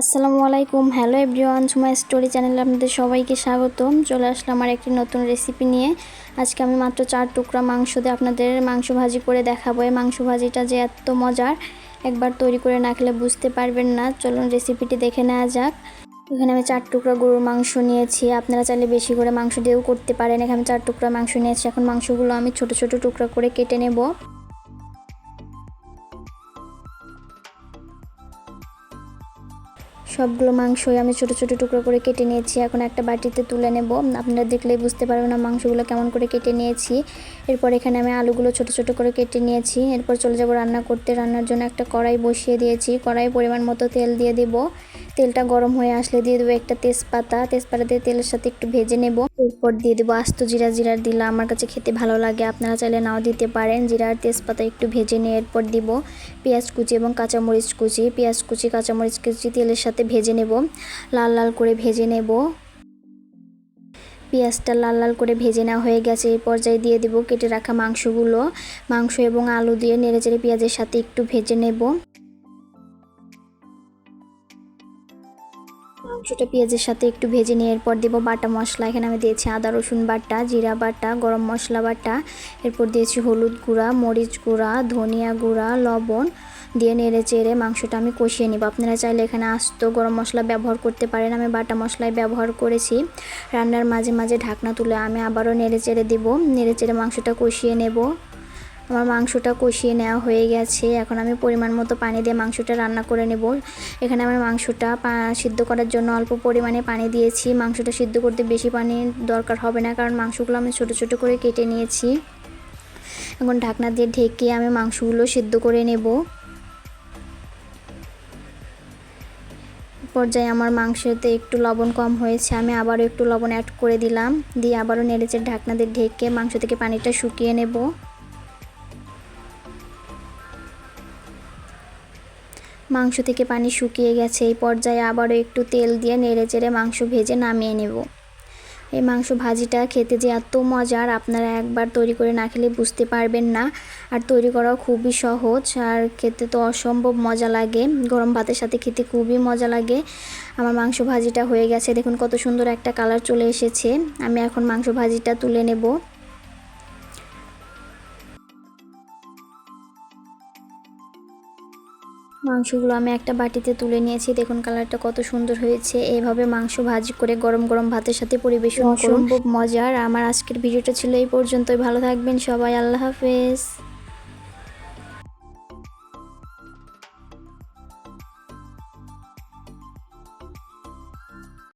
আসসালামু আলাইকুম। Hello everyone সুমাই স্টোরি চ্যানেলে আপনাদের সবাইকে স্বাগতম। চলে আসলাম আমার একটি নতুন রেসিপি নিয়ে। আজকে আমি মাত্র চার টুকরা মাংস দিয়ে আপনাদের মাংস ভাজি করে দেখাবো। এই মাংস ভাজিটা যে এত মজার, একবার তৈরি করে না খেলে বুঝতে পারবেন না। চলুন রেসিপিটি দেখে নেওয়া যাক। এখানে আমি চার টুকরা গরুর মাংস নিয়েছি। আপনারা চাইলে বেশি করে মাংস দিয়েও করতে পারেন। এখানে আমি চার টুকরা মাংস নিয়েছি। এখন মাংসগুলো আমি ছোট ছোট টুকরা করে কেটে নেব। সবগুলো মাংসই আমি ছোট ছোট টুকরো করে কেটে নিয়েছি। এখন একটা বাটিতে তুলে নেব। আপনারা দেখলেই বুঝতে পারবেন না মাংসগুলো কেমন করে কেটে নিয়েছি। এরপর এখানে আমি আলুগুলো ছোট ছোট করে কেটে নিয়েছি। এরপর চলে যাব রান্না করতে। রান্নার জন্য একটা কড়াই বসিয়ে দিয়েছি। কড়াই পরিমাণ মতো তেল দিয়ে দেব। তেলটা গরম হয়ে আসলে দিয়ে দেবো একটা তেজপাতা। তেজপাতা দিয়ে তেলের সাথে একটু ভেজে নেব। এরপর দিয়ে দেবো আস্ত জিরা জিরা দিলে। আমার কাছে খেতে ভালো লাগে। আপনারা চাইলে নাও দিতে পারেন। জিরা আর তেজপাতা একটু ভেজে নিয়ে এরপর দিব পেঁয়াজ কুচি এবং কাঁচামরিচ কুচি। পেঁয়াজ কুচি, কাঁচামরিচ কুচি তেলের সাথে ভেজে নেব। লাল লাল করে ভেজে নেব। পেঁয়াজটা লাল লাল করে ভেজে নেওয়া হয়ে গেছে। এই পর্যায়ে দিয়ে দেব কেটে রাখা মাংসগুলো। মাংস এবং আলু দিয়ে নেড়েচেড়ে পেঁয়াজের সাথে একটু ভেজে নেব। মাংসটা পেঁয়াজের সাথে একটু ভেজে নিয়ে এরপর দেবো বাটা মশলা। এখানে আমি দিয়েছি আদা, রসুন বাটা, জিরা বাটা, গরম মশলা বাটা। এরপর দিয়েছি হলুদ গুঁড়া, মরিচ গুঁড়া, ধনিয়া গুঁড়া, লবণ। দিয়ে নেড়ে চেড়ে মাংসটা আমি কষিয়ে নিব। আপনারা চাইলে এখানে আস্ত গরম মশলা ব্যবহার করতে পারেন। আমি বাটা মশলাই ব্যবহার করেছি। রান্নার মাঝে মাঝে ঢাকনা তুলে আমি আবারও নেড়ে চেড়ে দেবো। নেড়ে চেড়ে মাংসটা কষিয়ে নেব। আমার মাংসটা কষিয়ে নেওয়া হয়ে গেছে। এখন আমি পরিমাণ মতো পানি দিয়ে মাংসটা রান্না করে নেব। এখানে আমার মাংসটা সিদ্ধ করার জন্য অল্প পরিমাণে পানি দিয়েছি। মাংসটা সিদ্ধ করতে বেশি পানি দরকার হবে না, কারণ মাংসগুলো আমি ছোট ছোট করে কেটে নিয়েছি। এখন ঢাকনা দিয়ে ঢেকে আমি মাংসগুলো সিদ্ধ করে নেব। পর্যায়ে আমার মাংসতে একটু লবণ কম হয়েছে, আমি আবারও একটু লবণ অ্যাড করে দিলাম। দিয়ে আবারও নেড়েচে ঢাকনা দিয়ে ঢেকে মাংস থেকে পানিটা শুকিয়ে নেব। মাংস থেকে পানি শুকিয়ে গেছে। এই পর্যায়ে আবারও একটু তেল দিয়ে নেড়ে চেড়ে মাংস ভেজে নামিয়ে নেব। এই মাংস ভাজিটা খেতে যে এত মজার, আপনারা একবার তৈরি করে না খেলে বুঝতে পারবেন না। আর তৈরি করাও খুবই সহজ, আর খেতে তো অসম্ভব মজা লাগে। গরম ভাতের সাথে খেতে খুবই মজা লাগে। আমার মাংস ভাজিটা হয়ে গেছে। দেখুন কত সুন্দর একটা কালার চলে এসেছে। আমি এখন মাংস ভাজিটা তুলে নেব। মাংসগুলো আমি একটা বাটিতে তুলে নিয়েছি। দেখুন কালারটা কত সুন্দর হয়েছে। এইভাবে মাংস ভাজি করে গরম গরম ভাতের সাথে পরিবেশন করুন। খুব মজার। আমার আজকের ভিডিওটা ছিল এই পর্যন্তই। ভালো থাকবেন সবাই। আল্লাহ হাফেজ।